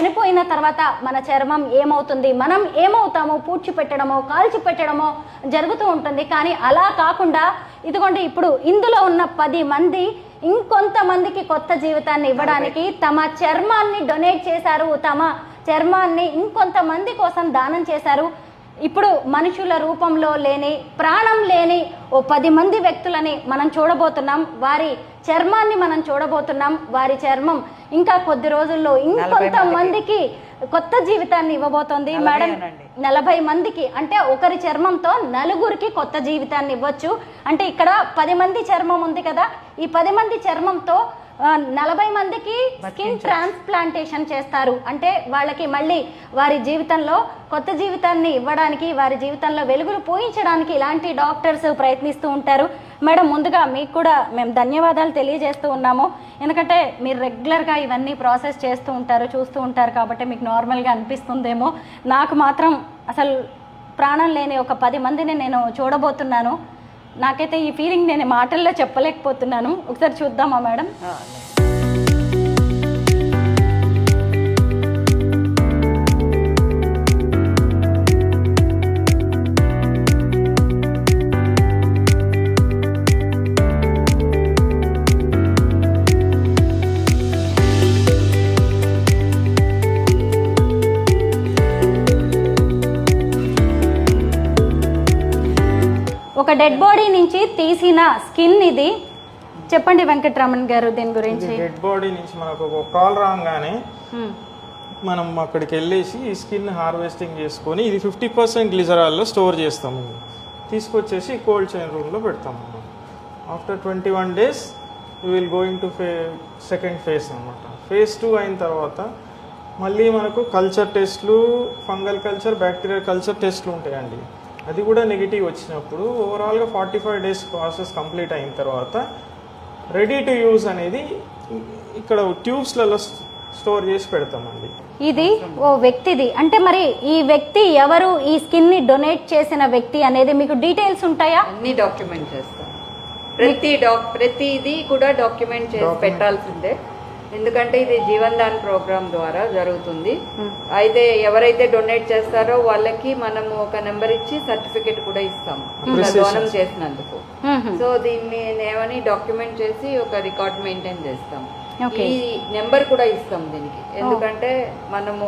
చనిపోయిన తర్వాత మన చర్మం ఏమవుతుంది? మనం ఏమవుతామో? పూడ్చి పెట్టడమో కాల్చి పెట్టడమో జరుగుతూ ఉంటుంది. కానీ అలా కాకుండా ఇదిగోండి ఇప్పుడు ఇందులో ఉన్న పది మంది ఇంకొంతమందికి కొత్త జీవితాన్ని ఇవ్వడానికి తమ చర్మాన్ని డొనేట్ చేశారు. తమ చర్మాన్ని ఇంకొంతమంది కోసం దానం చేశారు. ఇప్పుడు మనుషుల రూపంలో లేని ప్రాణం లేని ఓ పది మంది వ్యక్తులని మనం చూడబోతున్నాం. వారి చర్మాన్ని మనం చూడబోతున్నాం. వారి చర్మం ఇంకా కొద్ది రోజుల్లో ఇంకొంతమందికి కొత్త జీవితాన్ని ఇవ్వబోతోంది మేడం. నలభై మందికి అంటే ఒకరి చర్మంతో నలుగురికి కొత్త జీవితాన్ని ఇవ్వచ్చు. అంటే ఇక్కడ పది మంది చర్మం ఉంది కదా. ఈ పది మంది చర్మంతో నలభై మందికి స్కిన్ ట్రాన్స్ప్లాంటేషన్ చేస్తారు. అంటే వాళ్ళకి మళ్ళీ వారి జీవితంలో కొత్త జీవితాన్ని ఇవ్వడానికి వారి జీవితంలో వెలుగులు పోయించడానికి ఇలాంటి డాక్టర్స్ ప్రయత్నిస్తూ ఉంటారు. మేడం ముందుగా మీకు కూడా మేము ధన్యవాదాలు తెలియజేస్తూ ఉన్నాము. ఎందుకంటే మీరు రెగ్యులర్గా ఇవన్నీ ప్రాసెస్ చేస్తూ ఉంటారు చూస్తూ ఉంటారు కాబట్టి మీకు నార్మల్గా అనిపిస్తుందేమో. నాకు మాత్రం అసలు ప్రాణం లేని ఒక పది మందిని నేను చూడబోతున్నాను. నాకైతే ఈ ఫీలింగ్ నేను మాటల్లో చెప్పలేకపోతున్నాను. ఒకసారి చూద్దామా మేడం? ఒక డెడ్ బాడీ నుంచి తీసిన స్కిన్ ఇది. చెప్పండి వెంకటరమణ్ గారు దీని గురించి. డెడ్ బాడీ నుంచి మనకు ఒక కాల్ రాగానే హ్మ్. మనం అక్కడికి వెళ్ళేసి ఈ స్కిన్ హార్వెస్టింగ్ చేసుకొని ఇది ఫిఫ్టీ పర్సెంట్ గ్లిజరాల్లో స్టోర్ చేస్తాము. తీసుకొచ్చేసి కోల్డ్ చైన్ రూమ్లో పెడతాము. After twenty one days you will going to ఫే సెకండ్ ఫేజ్ అనమాట ఫేజ్ టూ అయిన తర్వాత మళ్ళీ మనకు కల్చర్ టెస్ట్లు ఫంగల్ కల్చర్ బ్యాక్టీరియా కల్చర్ టెస్ట్లు ఉంటాయండి. అది కూడా నెగిటివ్ వచ్చినప్పుడు ఓవరాల్గా forty five days process complete అయిన తర్వాత రెడీ టు యూజ్ అనేది ఇక్కడ ట్యూబ్స్లలో స్టోర్ చేసి పెడతామండి. ఇది ఓ వ్యక్తిది. అంటే మరి ఈ వ్యక్తి ఎవరు ఈ స్కిన్ని డొనేట్ చేసిన వ్యక్తి అనేది మీకు డీటెయిల్స్ ఉంటాయా? అన్ని డాక్యుమెంట్ చేస్తాం. ప్రతి డాక్ ప్రతిది కూడా డాక్యుమెంట్ చేసి పెట్టాల్సిందే. ఎందుకంటే ఇది జీవన్ దాన్ ప్రోగ్రామ్ ద్వారా జరుగుతుంది. అయితే ఎవరైతే డొనేట్ చేస్తారో వాళ్ళకి మనము ఒక నెంబర్ ఇచ్చి సర్టిఫికెట్ కూడా ఇస్తాము. దోనం చేసినందుకు. మ్మ్. సో దీన్ని ఏమని డాక్యుమెంట్ చేసి ఒక రికార్డ్ మెయింటైన్ చేస్తాం. ఈ నెంబర్ కూడా ఇస్తాం దీనికి. ఎందుకంటే మనము